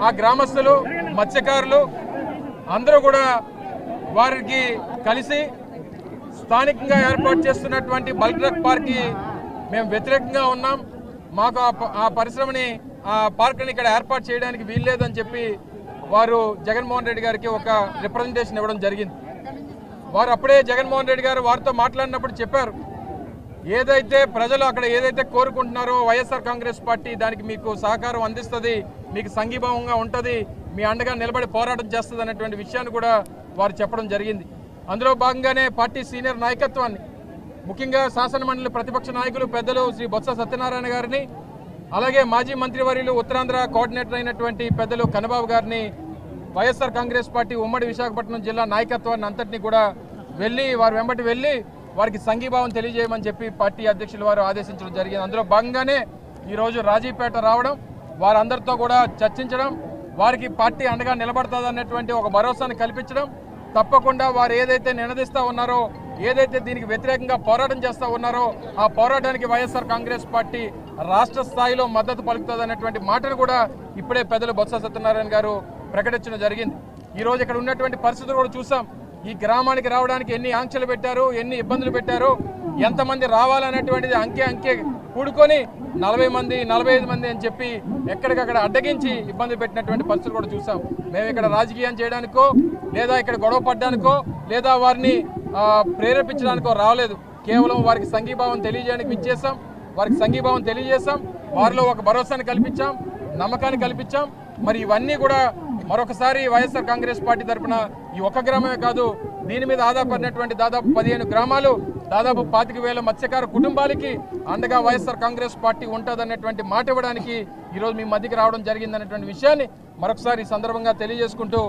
ఆ గ్రామస్తులు మత్స్యకారులు అందరూ కూడా వారికి కలిసి స్థానికంగా ఏర్పాటు చేస్తున్నటువంటి బల్క్ డ్రగ్ పార్క్కి మేము వ్యతిరేకంగా ఉన్నాం. మాకు ఆ ప- ఆ పరిశ్రమని ఆ పార్క్ని ఇక్కడ ఏర్పాటు చేయడానికి వీల్లేదని చెప్పి వారు జగన్మోహన్ రెడ్డి గారికి ఒక రిప్రజెంటేషన్ ఇవ్వడం జరిగింది. వారు అప్పుడే జగన్మోహన్ రెడ్డి గారు వారితో మాట్లాడినప్పుడు చెప్పారు. ఏదైతే ప్రజలు అక్కడ ఏదైతే కోరుకుంటున్నారో వైఎస్ఆర్ కాంగ్రెస్ పార్టీ దానికి మీకు సహకారం అందిస్తుంది మీకు సంఘీభావంగా ఉంటుంది మీ అండగా నిలబడి పోరాటం చేస్తుంది అనేటువంటి విషయాన్ని కూడా వారు చెప్పడం జరిగింది. అందులో భాగంగానే పార్టీ సీనియర్ నాయకత్వాన్ని ముఖ్యంగా శాసనమండలి ప్రతిపక్ష నాయకులు పెద్దలు శ్రీ బొత్స సత్యనారాయణ గారిని అలాగే మాజీ మంత్రివర్యులు ఉత్తరాంధ్ర కోఆర్డినేటర్ అయినటువంటి పెద్దలు కన్నబాబు గారిని వైఎస్ఆర్ కాంగ్రెస్ పార్టీ ఉమ్మడి విశాఖపట్నం జిల్లా నాయకత్వాన్ని అంతటినీ కూడా వెళ్ళి వారు వెంబటి వెళ్ళి వారికి సంఘీభావం తెలియజేయమని చెప్పి పార్టీ అధ్యక్షులు వారు ఆదేశించడం జరిగింది. అందులో భాగంగానే ఈరోజు రాజీపేట రావడం వారందరితో కూడా చర్చించడం వారికి పార్టీ అండగా నిలబడుతుంది ఒక భరోసాను కల్పించడం తప్పకుండా వారు ఏదైతే నినదిస్తా ఉన్నారో ఏదైతే దీనికి వ్యతిరేకంగా పోరాటం చేస్తా ఉన్నారో ఆ పోరాటానికి వైఎస్ఆర్ కాంగ్రెస్ పార్టీ రాష్ట్ర స్థాయిలో మద్దతు పలుకుతుంది మాటను కూడా ఇప్పుడే పెద్దలు బొత్స సత్యనారాయణ గారు ప్రకటించడం జరిగింది. ఈరోజు ఇక్కడ ఉన్నటువంటి పరిస్థితులు కూడా చూసాం. ఈ గ్రామానికి రావడానికి ఎన్ని ఆంక్షలు పెట్టారు ఎన్ని ఇబ్బందులు పెట్టారు ఎంతమంది రావాలనేటువంటిది అంకే అంకే కూడుకొని నలభై మంది నలభై ఐదు మంది అని చెప్పి ఎక్కడికక్కడ అడ్డగించి ఇబ్బంది పెట్టినటువంటి పరిస్థితులు కూడా చూసాం. మేము ఇక్కడ రాజకీయం చేయడానికో లేదా ఇక్కడ గొడవ పడ్డానికో లేదా వారిని ప్రేరేపించడానికో రాలేదు. కేవలం వారికి సంఘీభావం తెలియజేయడానికి ఇచ్చేసాం వారికి సంఘీభావం తెలియజేశాం. వారిలో ఒక భరోసాని కల్పించాం నమ్మకాన్ని కల్పించాం. మరి ఇవన్నీ కూడా మరొకసారి వైఎస్ఆర్ కాంగ్రెస్ పార్టీ తరఫున ఈ ఒక్క గ్రామమే కాదు దీని మీద ఆధారపడినటువంటి దాదాపు పదిహేను గ్రామాలు దాదాపు పాతిక వేల మత్స్యకార కుటుంబాలకి అండగా వైఎస్ఆర్ కాంగ్రెస్ పార్టీ ఉంటుందన్నటువంటి మాట ఇవ్వడానికి ఈరోజు మీ మధ్యకి రావడం జరిగిందన్నటువంటి విషయాన్ని మరొకసారి ఈ సందర్భంగా తెలియజేసుకుంటూ